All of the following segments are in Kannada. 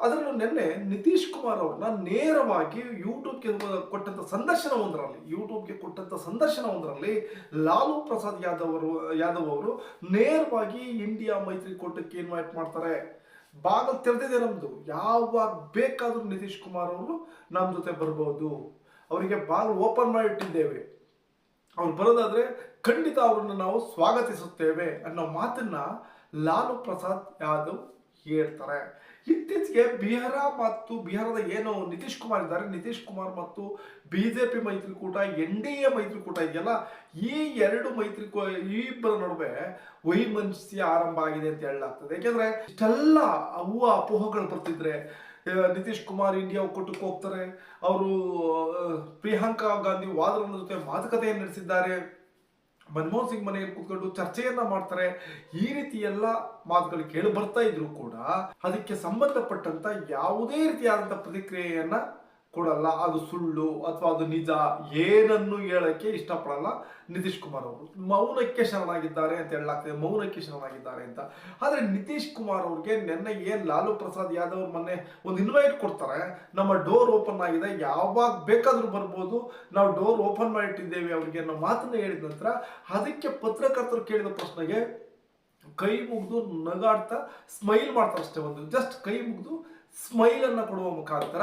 ಅದರಲ್ಲೂ ನಿನ್ನೆ ನಿತೀಶ್ ಕುಮಾರ್ ಅವ್ರನ್ನ ನೇರವಾಗಿ ಯೂಟ್ಯೂಬ್ಗೆ ಕೊಟ್ಟಂತ ಸಂದರ್ಶನ ಒಂದರಲ್ಲಿ ಯೂಟ್ಯೂಬ್ಗೆ ಕೊಟ್ಟಂತ ಸಂದರ್ಶನ ಒಂದರಲ್ಲಿ ಲಾಲು ಪ್ರಸಾದ್ ಯಾದವ್ ಅವರು ಯಾದವ್ ಅವರು ನೇರವಾಗಿ ಇಂಡಿಯಾ ಮೈತ್ರಿಕೂಟಕ್ಕೆ ಇನ್ವೈಟ್ ಮಾಡ್ತಾರೆ. ಬಾಗಲ್ ತೆರೆದಿದೆ ನಮ್ದು. ಯಾವಾಗ ಬೇಕಾದ್ರೂ ನಿತೀಶ್ ಕುಮಾರ್ ಅವರು ನಮ್ಮ ಜೊತೆ ಬರಬಹುದು ಅವರಿಗೆ ಬಾಗಿಲು ಓಪನ್ ಮಾಡಿಟ್ಟಿದ್ದೇವೆ. ಅವ್ರು ಬರೋದಾದ್ರೆ ಖಂಡಿತ ಅವರನ್ನು ನಾವು ಸ್ವಾಗತಿಸುತ್ತೇವೆ ಅನ್ನೋ ಮಾತನ್ನ ಲಾಲು ಪ್ರಸಾದ್ ಯಾದವ್ ಹೇಳ್ತಾರೆ. ಇತ್ತೀಚೆಗೆ ಬಿಹಾರ ಮತ್ತು ಬಿಹಾರದ ಏನು ನಿತೀಶ್ ಕುಮಾರ್ ಇದ್ದಾರೆ. ನಿತೀಶ್ ಕುಮಾರ್ ಮತ್ತು ಬಿಜೆಪಿ ಮೈತ್ರಿಕೂಟ, ಎನ್ ಡಿ ಎ ಮೈತ್ರಿಕೂಟ ಇದೆಯಲ್ಲ, ಈ ಎರಡು ಮೈತ್ರಿಕೂ, ಈ ಇಬ್ಬರ ನಡುವೆ ವೈಮನಸ್ಯ ಆರಂಭ ಆಗಿದೆ ಅಂತ ಹೇಳಲಾಗ್ತದೆ. ಯಾಕೆಂದ್ರೆ ಇಷ್ಟೆಲ್ಲ ಅವು ಅಪೋಹಗಳು ಬರ್ತಿದ್ರೆ ನಿತೀಶ್ ಕುಮಾರ್ ಇಂಡಿಯಾ ಒಕ್ಕೂಟಕ್ಕೆ ಹೋಗ್ತಾರೆ. ಅವರು ಪ್ರಿಯಾಂಕಾ ಗಾಂಧಿ ವಾದ್ರನ ಜೊತೆ ಮಾತುಕತೆಯನ್ನು ನಡೆಸಿದ್ದಾರೆ. ಮನಮೋಹನ್ ಸಿಂಗ್ ಮನೆಯಲ್ಲಿ ಕುತ್ಕೊಂಡು ಚರ್ಚೆಯನ್ನ ಮಾಡ್ತಾರೆ. ಈ ರೀತಿ ಎಲ್ಲ ಮಾತುಗಳು ಕೇಳಿ ಬರ್ತಾ ಇದ್ರು ಕೂಡ, ಅದಕ್ಕೆ ಸಂಬಂಧಪಟ್ಟಂತ ಯಾವುದೇ ರೀತಿಯಾದಂತ ಪ್ರತಿಕ್ರಿಯೆಯನ್ನ ಕೊಡಲ್ಲ, ಅದು ಸುಳ್ಳು ಅಥವಾ ಅದು ನಿಜ, ಏನನ್ನು ಹೇಳಕ್ಕೆ ಇಷ್ಟಪಡಲ್ಲ ನಿತೀಶ್ ಕುಮಾರ್ ಅವರು. ಮೌನಕ್ಕೆ ಶರಣಾಗಿದ್ದಾರೆ ಅಂತ ಹೇಳಲಾಗ್ತದೆ, ಮೌನಕ್ಕೆ ಶರಣಾಗಿದ್ದಾರೆ ಅಂತ. ಆದ್ರೆ ನಿತೀಶ್ ಕುಮಾರ್ ಅವ್ರಿಗೆ ನಿನ್ನೆ ಏನ್ ಲಾಲು ಪ್ರಸಾದ್ ಯಾದವ್ ಮೊನ್ನೆ ಒಂದು ಇನ್ವೈಟ್ ಕೊಡ್ತಾರೆ, ನಮ್ಮ ಡೋರ್ ಓಪನ್ ಆಗಿದೆ, ಯಾವಾಗ ಬೇಕಾದ್ರೂ ಬರ್ಬೋದು, ನಾವು ಡೋರ್ ಓಪನ್ ಮಾಡಿಟ್ಟಿದ್ದೇವೆ ಅವ್ರಿಗೆ ಅನ್ನೋ ಮಾತನ್ನ ಹೇಳಿದ ನಂತರ ಅದಕ್ಕೆ ಪತ್ರಕರ್ತರು ಕೇಳಿದ ಪ್ರಶ್ನೆಗೆ ಕೈ ಮುಗಿದು ನಗಾಡ್ತಾ ಸ್ಮೈಲ್ ಮಾಡ್ತಾರೆ ಅಷ್ಟೇ ಒಂದು ಜಸ್ಟ್ ಕೈ ಮುಗಿದು ಸ್ಮೈಲ್ ಅನ್ನ ಕೊಡುವ ಮುಖಾಂತರ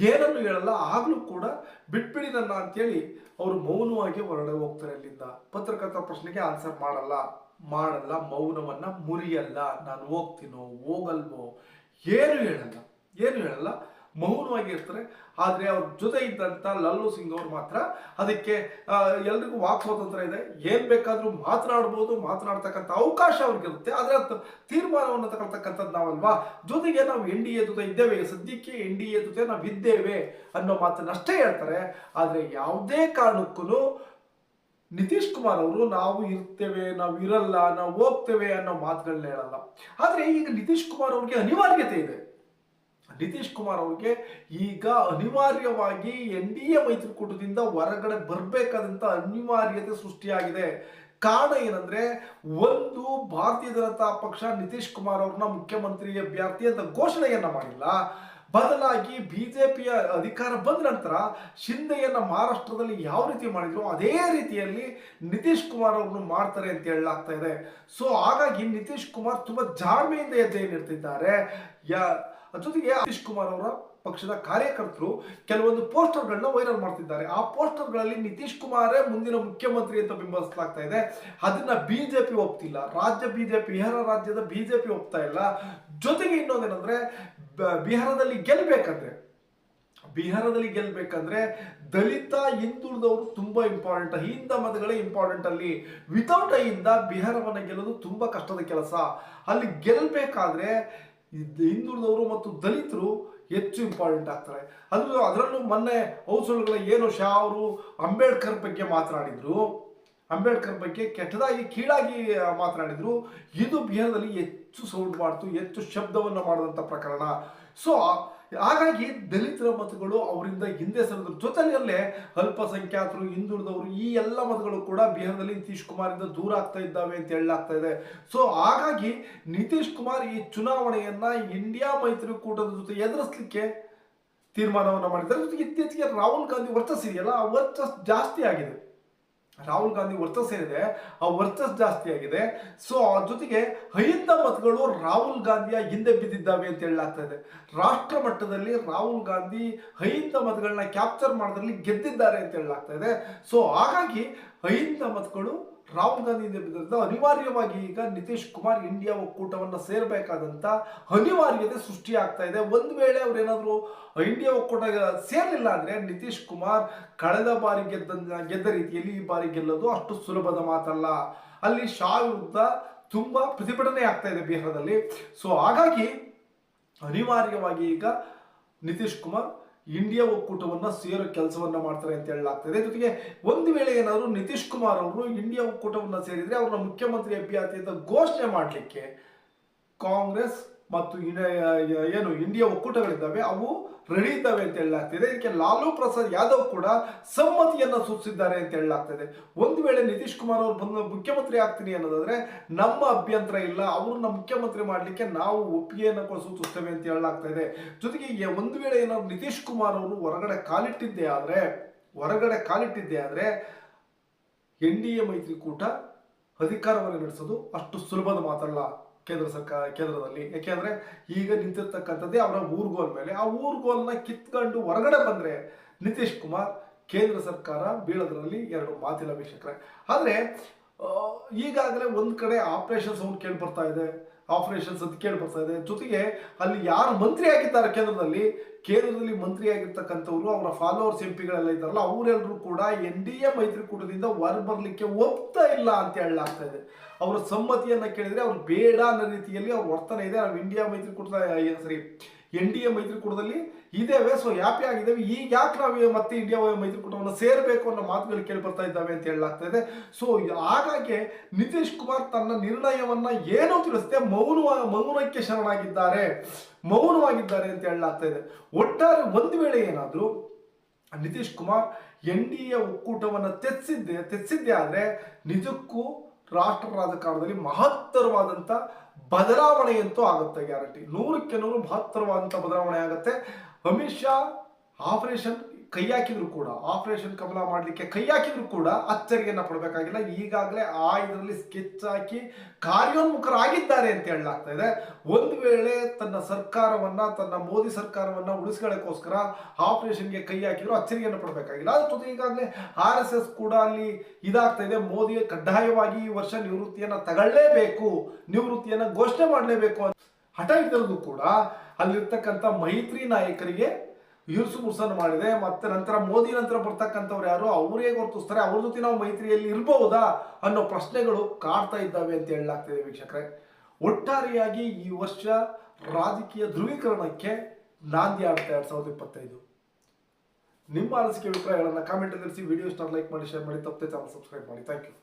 ಏನನ್ನು ಹೇಳಲ್ಲ, ಆಗಲೂ ಕೂಡ ಬಿಟ್ಬಿಡಿ ನನ್ನ ಅಂತೇಳಿ ಅವರು ಮೌನವಾಗಿ ಹೊರಡೆ ಹೋಗ್ತಾರೆ ಅಲ್ಲಿಂದ. ಪತ್ರಕರ್ತರ ಪ್ರಶ್ನೆಗೆ ಆನ್ಸರ್ ಮಾಡಲ್ಲ. ಮಾಡಲ್ಲ, ಮೌನವನ್ನ ಮುರಿಯಲ್ಲ. ನಾನು ಹೋಗ್ತೀನೋ, ಹೋಗಲ್ವೋ, ಏನು ಹೇಳಲ್ಲ. ಏನು ಹೇಳಲ್ಲ? ಮೌನವಾಗಿ ಆದರೆ ಅವ್ರ ಜೊತೆ ಇದ್ದಂತ ಲಲ್ಲು ಸಿಂಗ್ ಅವ್ರು ಮಾತ್ರ ಅದಕ್ಕೆ ಎಲ್ರಿಗೂ ವಾಕ್ ಸ್ವಾತಂತ್ರ್ಯ ಇದೆ. ಏನು ಬೇಕಾದರೂ ಮಾತನಾಡ್ಬೋದು ಮಾತನಾಡ್ತಕ್ಕಂಥ ಅವಕಾಶ ಅವ್ರಿಗಿರುತ್ತೆ ಆದರೆ ಅದು ತೀರ್ಮಾನವನ್ನು ತಗೊಳ್ತಕ್ಕಂಥದ್ದು ನಾವಲ್ವಾ? ಜೊತೆಗೆ ನಾವು ಎನ್ ಡಿ ಎ ಜೊತೆ ಇದ್ದೇವೆ. ಸದ್ಯಕ್ಕೆ ಎನ್ ಡಿ ಎ ಜೊತೆ ನಾವು ಇದ್ದೇವೆ ಅನ್ನೋ ಮಾತನ್ನಷ್ಟೇ ಹೇಳ್ತಾರೆ. ಆದರೆ ಯಾವುದೇ ಕಾರಣಕ್ಕೂ ನಿತೀಶ್ ಕುಮಾರ್ ಅವರು ನಾವು ಇರ್ತೇವೆ, ನಾವು ಇರಲ್ಲ, ನಾವು ಹೋಗ್ತೇವೆ ಅನ್ನೋ ಮಾತುಗಳನ್ನ ಹೇಳಲ್ಲ. ಆದರೆ ಈಗ ನಿತೀಶ್ ಕುಮಾರ್ ಅವ್ರಿಗೆ ಅನಿವಾರ್ಯತೆ ಇದೆ. ನಿತೀಶ್ ಕುಮಾರ್ ಅವ್ರಿಗೆ ಈಗ ಅನಿವಾರ್ಯವಾಗಿ ಎನ್ ಡಿ ಎ ಮೈತ್ರಿಕೂಟದಿಂದ ಹೊರಗಡೆ ಬರಬೇಕಾದಂತ ಅನಿವಾರ್ಯತೆ ಸೃಷ್ಟಿಯಾಗಿದೆ. ಕಾರಣ ಏನಂದ್ರೆ ಒಂದು ಭಾರತೀಯ ಜನತಾ ಪಕ್ಷ ನಿತೀಶ್ ಕುಮಾರ್ ಅವ್ರನ್ನ ಮುಖ್ಯಮಂತ್ರಿ ಅಭ್ಯರ್ಥಿ ಅಂತ ಘೋಷಣೆಯನ್ನ ಮಾಡಿಲ್ಲ. ಬದಲಾಗಿ ಬಿ ಜೆ ಪಿಯ ಅಧಿಕಾರ ಬಂದ ನಂತರ ಶಿಂದೆಯನ್ನ ಮಹಾರಾಷ್ಟ್ರದಲ್ಲಿ ಯಾವ ರೀತಿ ಮಾಡಿದ್ರು? ಅದೇ ರೀತಿಯಲ್ಲಿ ನಿತೀಶ್ ಕುಮಾರ್ ಅವ್ರನ್ನು ಮಾಡ್ತಾರೆ ಅಂತ ಹೇಳಲಾಗ್ತಾ ಇದೆ. ಸೊ ಹಾಗಾಗಿ ನಿತೀಶ್ ಕುಮಾರ್ ತುಂಬಾ ಜಾಣ್ಮೆಯಿಂದ ಎದ್ದೇನಿರ್ತಿದ್ದಾರೆ ನಿಡ್ತಿದ್ದಾರೆ ಯಾ ಜೊತೆಗೆ ನಿತೀಶ್ ಕುಮಾರ್ ಅವರ ಪಕ್ಷದ ಕಾರ್ಯಕರ್ತರು ಕೆಲವೊಂದು ಪೋಸ್ಟರ್ಗಳನ್ನ ವೈರಲ್ ಮಾಡ್ತಿದ್ದಾರೆ. ಆ ಪೋಸ್ಟರ್ಗಳಲ್ಲಿ ನಿತೀಶ್ ಕುಮಾರೇ ಮುಂದಿನ ಮುಖ್ಯಮಂತ್ರಿ ಅಂತ ಬಿಂಬಿಸಲಾಗ್ತಾ ಇದೆ. ಅದನ್ನ ಬಿಜೆಪಿ ಒಪ್ತಿಲ್ಲ. ರಾಜ್ಯ ಬಿಜೆಪಿ, ಬಿಹಾರ ರಾಜ್ಯದ ಬಿಜೆಪಿ ಒಪ್ತಾ ಇಲ್ಲ. ಜೊತೆಗೆ ಇನ್ನೊಂದೇನಂದ್ರೆ ಬಿಹಾರದಲ್ಲಿ ಗೆಲ್ಲಬೇಕಂದ್ರೆ ಬಿಹಾರದಲ್ಲಿ ಗೆಲ್ಲಬೇಕಂದ್ರೆ ದಲಿತ, ಹಿಂದುಳಿದವರು ತುಂಬಾ ಇಂಪಾರ್ಟೆಂಟ್ ಹಿಂದ ಮತಗಳೇ ಇಂಪಾರ್ಟೆಂಟ್ ಅಲ್ಲಿ. ವಿತೌಟ್ ಐಯಿಂದ ಬಿಹಾರವನ್ನು ಗೆಲ್ಲೋದು ತುಂಬಾ ಕಷ್ಟದ ಕೆಲಸ. ಅಲ್ಲಿ ಗೆಲ್ಲಬೇಕಾದ್ರೆ ಹಿಂದುಳಿದವರು ಮತ್ತು ದಲಿತರು ಹೆಚ್ಚು ಇಂಪಾರ್ಟೆಂಟ್ ಆಗ್ತಾರೆ. ಅದು ಅದರಲ್ಲೂ ಮೊನ್ನೆ ಹೌಸ್ಗಳ ಏನು ಶಾ ಅವರು ಅಂಬೇಡ್ಕರ್ ಬಗ್ಗೆ ಮಾತನಾಡಿದ್ರು. ಅಂಬೇಡ್ಕರ್ ಬಗ್ಗೆ ಕೆಟ್ಟದಾಗಿ, ಕೀಳಾಗಿ ಮಾತನಾಡಿದ್ರು. ಇದು ಬಿಹಾರದಲ್ಲಿ ಹೆಚ್ಚು ಸೌಂಡ್ ಮಾಡ್ತು, ಹೆಚ್ಚು ಶಬ್ದವನ್ನು ಮಾಡಿದಂಥ ಪ್ರಕರಣ. ಸೊ ಹಾಗಾಗಿ ದಲಿತರ ಮತಗಳು ಅವರಿಂದ ಹಿಂದೆ ಸರಿದ್ರು. ಜೊತೆಯಲ್ಲಿ ಅಲ್ಪಸಂಖ್ಯಾತರು, ಹಿಂದುಳಿದವರು ಈ ಎಲ್ಲ ಮತಗಳು ಕೂಡ ಬಿಹಾರದಲ್ಲಿ ನಿತೀಶ್ ಕುಮಾರಿಂದ ದೂರ ಆಗ್ತಾ ಇದ್ದಾವೆ ಅಂತ ಹೇಳಲಾಗ್ತಾ ಇದೆ. ಸೊ ಹಾಗಾಗಿ ನಿತೀಶ್ ಕುಮಾರ್ ಈ ಚುನಾವಣೆಯನ್ನ ಇಂಡಿಯಾ ಮೈತ್ರಿಕೂಟದ ಜೊತೆ ಎದುರಿಸಲಿಕ್ಕೆ ತೀರ್ಮಾನವನ್ನು ಮಾಡಿದ್ದಾರೆ. ಜೊತೆಗೆ ಇತ್ತೀಚೆಗೆ ರಾಹುಲ್ ಗಾಂಧಿ ವರ್ಚಸ್ ಇದೆಯಲ್ಲ ಆ ವರ್ಚಸ್ ಜಾಸ್ತಿ ಆಗಿದೆ. ರಾಹುಲ್ ಗಾಂಧಿ ವರ್ಚಸ್ ಏನಿದೆ, ಆ ವರ್ಚಸ್ ಜಾಸ್ತಿ ಆಗಿದೆ. ಸೊ ಆ ಜೊತೆಗೆ ಅಹಿಂದ ಮತಗಳು ರಾಹುಲ್ ಗಾಂಧಿಯ ಹಿಂದೆ ಬಿದ್ದಿದ್ದಾವೆ ಅಂತ ಹೇಳಲಾಗ್ತಾ ಇದೆ. ರಾಷ್ಟ್ರ ಮಟ್ಟದಲ್ಲಿ ರಾಹುಲ್ ಗಾಂಧಿ ಅಹಿಂದ ಮತಗಳನ್ನ ಕ್ಯಾಪ್ಚರ್ ಮಾಡೋದ್ರಲ್ಲಿ ಗೆದ್ದಿದ್ದಾರೆ ಅಂತ ಹೇಳಲಾಗ್ತಾ ಇದೆ. ಸೊ ಹಾಗಾಗಿ ಅಹಿಂದ ಮತಗಳು ರಾಹುಲ್ ಗಾಂಧಿ ಅನಿವಾರ್ಯವಾಗಿ ಈಗ ನಿತೀಶ್ ಕುಮಾರ್ ಇಂಡಿಯಾ ಒಕ್ಕೂಟವನ್ನು ಸೇರಬೇಕಾದಂಥ ಅನಿವಾರ್ಯತೆ ಸೃಷ್ಟಿ ಆಗ್ತಾ ಇದೆ. ಒಂದು ವೇಳೆ ಏನಾದರೂ ಇಂಡಿಯಾ ಒಕ್ಕೂಟ ಸೇರಲಿಲ್ಲ ಅಂದ್ರೆ ನಿತೀಶ್ ಕುಮಾರ್ ಕಳೆದ ಬಾರಿ ಗೆದ್ದ ಗೆದ್ದ ರೀತಿಯಲ್ಲಿ ಈ ಬಾರಿ ಗೆಲ್ಲೋದು ಅಷ್ಟು ಸುಲಭದ ಮಾತಲ್ಲ. ಅಲ್ಲಿ ಶಾ ವಿರುದ್ಧ ತುಂಬಾ ಪ್ರತಿಭಟನೆ ಆಗ್ತಾ ಇದೆ ಬಿಹಾರದಲ್ಲಿ. ಸೊ ಹಾಗಾಗಿ ಅನಿವಾರ್ಯವಾಗಿ ಈಗ ನಿತೀಶ್ ಕುಮಾರ್ ಇಂಡಿಯಾ ಒಕ್ಕೂಟವನ್ನ ಸೇರೋ ಕೆಲಸವನ್ನ ಮಾಡ್ತಾರೆ ಅಂತ ಹೇಳಲಾಗ್ತದೆ. ಜೊತೆಗೆ ಒಂದು ವೇಳೆ ಏನಾದ್ರು ನಿತೀಶ್ ಕುಮಾರ್ ಅವರು ಇಂಡಿಯಾ ಒಕ್ಕೂಟವನ್ನ ಸೇರಿದ್ರೆ ಅವ್ರನ್ನ ಮುಖ್ಯಮಂತ್ರಿ ಅಭ್ಯರ್ಥಿ ಅಂತ ಘೋಷಣೆ ಮಾಡಲಿಕ್ಕೆ ಕಾಂಗ್ರೆಸ್ ಮತ್ತು ಏನು ಇಂಡಿಯಾ ಒಕ್ಕೂಟಗಳಿದ್ದಾವೆ, ಅವು ರೆಡಿ ಇದ್ದಾವೆ ಅಂತ ಹೇಳಲಾಗ್ತಿದೆ. ಇದಕ್ಕೆ ಲಾಲು ಪ್ರಸಾದ್ ಯಾದವ್ ಕೂಡ ಸಮ್ಮತಿಯನ್ನ ಸೂಚಿಸಿದ್ದಾರೆ ಅಂತ ಹೇಳಲಾಗ್ತದೆ. ಒಂದು ವೇಳೆ ನಿತೀಶ್ ಕುಮಾರ್ ಅವರು ಬಂದು ಮುಖ್ಯಮಂತ್ರಿ ಆಗ್ತೀನಿ ಅನ್ನೋದಾದ್ರೆ, ನಮ್ಮ ಅಭ್ಯಂತರ ಇಲ್ಲ ಅವ್ರನ್ನ ಮುಖ್ಯಮಂತ್ರಿ ಮಾಡಲಿಕ್ಕೆ ನಾವು ಒಪ್ಪಿಗೆಯನ್ನು ಕೂಡ ಸೂಚಿಸ್ತೇವೆ ಅಂತ ಹೇಳಲಾಗ್ತಾ ಇದೆ ಜೊತೆಗೆ ಒಂದು ವೇಳೆ ಏನಾದ್ರು ನಿತೀಶ್ ಕುಮಾರ್ ಅವರು ಹೊರಗಡೆ ಕಾಲಿಟ್ಟಿದ್ದೆ ಆದ್ರೆ, ಹೊರಗಡೆ ಕಾಲಿಟ್ಟಿದ್ದೆ ಆದ್ರೆ, ಎನ್ ಡಿ ಎ ಮೈತ್ರಿಕೂಟ ಅಧಿಕಾರವನ್ನು ನಡೆಸೋದು ಅಷ್ಟು ಸುಲಭದ ಮಾತಲ್ಲ. ಕೇಂದ್ರ ಸರ್ಕಾರ, ಕೇಂದ್ರದಲ್ಲಿ. ಯಾಕೆಂದ್ರೆ ಈಗ ನಿಂತಿರ್ತಕ್ಕಂಥದ್ದೇ ಅವರ ಊರ್ಗೋಲ್ ಮೇಲೆ. ಆ ಊರ್ಗೋಲ್ನ ಕಿತ್ಕೊಂಡು ಹೊರಗಡೆ ಬಂದ್ರೆ ನಿತೀಶ್ ಕುಮಾರ್ ಕೇಂದ್ರ ಸರ್ಕಾರ ಬೀಳೋದ್ರಲ್ಲಿ ಎರಡು ಮಾತಿಲ್ಲ ವೀಕ್ಷಕರೇ. ಆದರೆ ಈಗಾಗಲೇ ಒಂದ್ ಕಡೆ ಆಪರೇಷನ್ ಸೌಂಡ್ ಕೇಳಿ ಬರ್ತಾ ಇದೆ. ಆಪರೇಷನ್ಸ್ ಅಂತ ಕೇಳಿ ಬರ್ತಾ ಇದೆ. ಜೊತೆಗೆ ಅಲ್ಲಿ ಯಾರು ಮಂತ್ರಿ ಆಗಿದ್ದಾರೆ ಕೇಂದ್ರದಲ್ಲಿ ಕೇಂದ್ರದಲ್ಲಿ ಮಂತ್ರಿ ಆಗಿರ್ತಕ್ಕಂಥವ್ರು, ಅವರ ಫಾಲೋವರ್ಸ್ ಎಂ ಪಿಗಳೆಲ್ಲ ಇದ್ದಾರಲ್ಲ, ಅವರೆಲ್ಲರೂ ಕೂಡ ಎನ್ ಡಿ ಎ ಮೈತ್ರಿಕೂಟದಿಂದ ಹೊರ ಬರಲಿಕ್ಕೆ ಒಪ್ತಾ ಇಲ್ಲ ಅಂತ ಹೇಳಲಾಗ್ತಾ ಇದೆ. ಅವರ ಸಮ್ಮತಿಯನ್ನ ಕೇಳಿದ್ರೆ ಅವ್ರು ಬೇಡ ಅನ್ನೋ ರೀತಿಯಲ್ಲಿ ಅವ್ರ ವರ್ತನೆ ಇದೆ. ಅವ್ರು ಇಂಡಿಯಾ ಮೈತ್ರಿಕೂಟದ ಸರಿ ಎನ್ ಡಿ ಎ ಮೈತ್ರಿಕೂಟದಲ್ಲಿ ಇದ್ದೇವೆ ಸೊ ಹ್ಯಾಪಿ ಆಗಿದ್ದೇವೆ. ಈಗ ಯಾಕೆ ನಾವು ಮತ್ತೆ ಇಂಡಿಯಾ ಮೈತ್ರಿಕೂಟವನ್ನು ಸೇರಬೇಕು ಅನ್ನೋ ಮಾತುಗಳು ಕೇಳಿ ಬರ್ತಾ ಇದ್ದಾವೆ ಅಂತ ಹೇಳಲಾಗ್ತಾ ಸೊ ಹಾಗಾಗಿ ನಿತೀಶ್ ಕುಮಾರ್ ತನ್ನ ನಿರ್ಣಯವನ್ನ ಏನು ತಿಳಿಸಿದೆ, ಮೌನ, ಮೌನಕ್ಕೆ ಶರಣಾಗಿದ್ದಾರೆ. ಮೌನವಾಗಿದ್ದಾರೆ ಅಂತ ಹೇಳಲಾಗ್ತಾ ಇದೆ. ಒಟ್ಟಾರೆ ಒಂದು ವೇಳೆ ಏನಾದರೂ Nitish Kumar N D A ಒಕ್ಕೂಟವನ್ನು ತೆಚ್ಚಿದ್ದೆ ತೆಚ್ಚಿದ್ದೆ ಆದರೆ ನಿಜಕ್ಕೂ ರಾಷ್ಟ್ರ ರಾಜಕಾರಣದಲ್ಲಿ ಮಹತ್ತರವಾದಂಥ ಬದಲಾವಣೆಯಂತೂ ಆಗುತ್ತೆ ಗ್ಯಾರಂಟಿ. ನೂರಕ್ಕೆ ನೂರು ಮಹತ್ತರವಾದಂಥ ಬದಲಾವಣೆ ಆಗುತ್ತೆ. ಅಮಿತ್ ಶಾ ಆಪರೇಷನ್ ಕೈ ಹಾಕಿದ್ರು ಕೂಡ ಆಪರೇಷನ್ ಕಮಲ ಮಾಡಲಿಕ್ಕೆ ಕೈ ಹಾಕಿದ್ರು ಕೂಡ ಅಚ್ಚರಿಯನ್ನು ಪಡಬೇಕಾಗಿಲ್ಲ. ಈಗಾಗಲೇ ಆ ಇದರಲ್ಲಿ ಸ್ಕೆಚ್ ಹಾಕಿ ಕಾರ್ಯೋನ್ಮುಖರಾಗಿದ್ದಾರೆ ಅಂತ ಹೇಳಲಾಗ್ತಾ ಇದೆ. ಒಂದು ವೇಳೆ ತನ್ನ ಸರ್ಕಾರವನ್ನ, ತನ್ನ ಮೋದಿ ಸರ್ಕಾರವನ್ನ ಉಳಿಸ್ಕೊಳ್ಳೋಕ್ಕೋಸ್ಕರ ಆಪರೇಷನ್ಗೆ ಕೈ ಹಾಕಿದ್ರು ಅಚ್ಚರಿಯನ್ನು ಪಡಬೇಕಾಗಿಲ್ಲ. ಅದ್ರ ಜೊತೆ ಈಗಾಗಲೇ ಆರ್ ಎಸ್ ಎಸ್ ಕೂಡ ಅಲ್ಲಿ ಇದಾಗ್ತಾ ಇದೆ. ಮೋದಿ ಕಡ್ಡಾಯವಾಗಿ ಈ ವರ್ಷ ನಿವೃತ್ತಿಯನ್ನ ತಗೊಳ್ಳೇಬೇಕು, ನಿವೃತ್ತಿಯನ್ನ ಘೋಷಣೆ ಮಾಡಲೇಬೇಕು ಅಂತ. ಹಠ ಇದ್ದರೂ ಕೂಡ ಅಲ್ಲಿರ್ತಕ್ಕಂಥ ಮೈತ್ರಿ ನಾಯಕರಿಗೆ ಇರುಸು ಮುರುಸನ್ನು ಮಾಡಿದೆ, ಮತ್ತೆ ನಂತರ ಮೋದಿ ನಂತರ ಬರ್ತಕ್ಕಂಥವ್ರು ಯಾರು, ಅವರೇ ಗುರುತಿಸ್ತಾರೆ, ಅವ್ರ ಜೊತೆ ನಾವು ಮೈತ್ರಿಯಲ್ಲಿ ಇರಬಹುದಾ ಅನ್ನೋ ಪ್ರಶ್ನೆಗಳು ಕಾಡ್ತಾ ಇದ್ದಾವೆ ಅಂತ ಹೇಳಲಾಗ್ತಿದೆ ವೀಕ್ಷಕರೇ. ಒಟ್ಟಾರೆಯಾಗಿ ಈ ವರ್ಷ ರಾಜಕೀಯ ಧ್ರುವೀಕರಣಕ್ಕೆ ನಾಂದಿ ಆಡ್ತಾ ಎರಡ್ ಸಾವಿರದ ಇಪ್ಪತ್ತೈದು. ನಿಮ್ಮ ಅನಿಸಿಕೆ ಅಭಿಪ್ರಾಯಗಳನ್ನು ಕಾಮೆಂಟ್ ತಿಳಿಸಿ ವಿಡಿಯೋ ಸ್ಟಾರ್ ಲೈಕ್ ಮಾಡಿ ಶೇರ್ ಮಾಡಿ, ತಪ್ಪದೆ ಚಾನಲ್ ಸಬ್ಸ್ಕ್ರೈಬ್ ಮಾಡಿ. Thank you